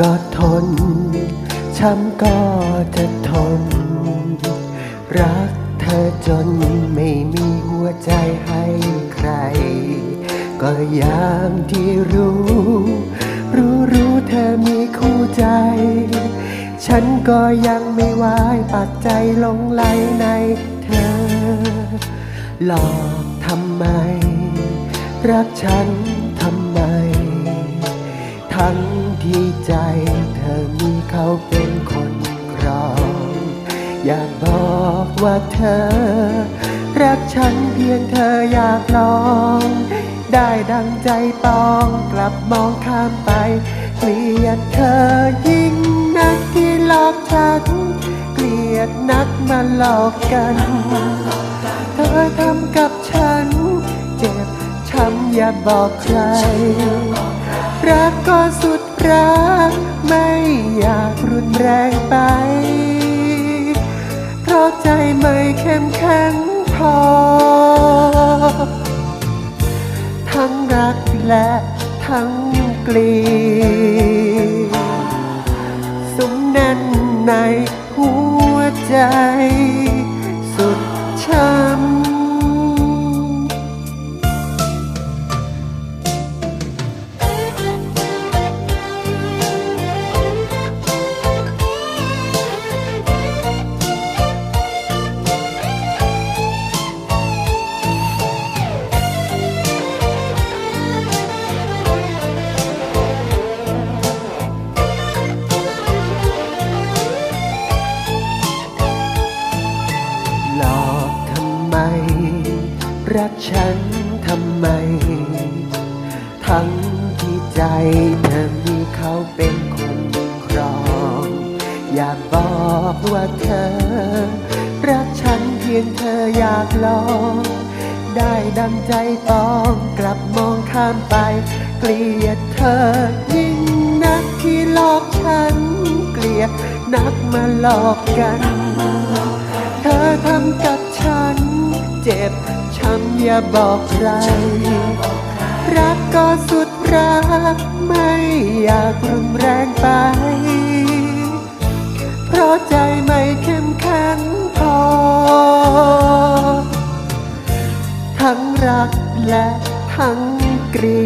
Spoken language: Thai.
ก็ทน ช้ำก็จะทน รักเธอจนไม่มีหัวใจให้ใคร ก็ยามที่รู้ รู้รู้เธอมีคู่ใจ ฉันก็ยังไม่วายปักใจหลงไหลในเธอ หลอกทำไม รักฉันทำไม ทั้งที่ใจเธอมีเขาเป็นคนครอง อยากบอกว่าเธอ รักฉันเพียงเธออยากลอง ได้ดังใจปองกลับมองข้ามไป เกลียดเธอยิ่งนักที่หลอกฉัน เกลียดนักมาหลอกกัน เธอทำกับฉัน เจ็บช้ำอย่าบอกใคร รักก็สุดรัก ไม่อยากรุนแรงไป เพราะใจไม่เข้มแข็งพอ ทั้งรักและทั้งเกลียดสุมแน่นในหัวใจ รักฉันทำไม ทั้งที่ใจเธอมีเขาเป็นคนครอง อยากบอกว่าเธอ รักฉันเพียงเธออยากลอง ได้ดังใจปองกลับมองข้ามไป เกลียดเธอยิ่งนักที่หลอกฉันเกลียดนักมาหลอกกัน เธอทำกับฉันเจ็บำอย่าบอกใคร รักก็สุดรัก ไม่อยากรุนแรงไป เพราะใจไม่เข้มแข็งพอ ทั้งรักและทั้งเกลี